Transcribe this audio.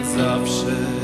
na zawsze.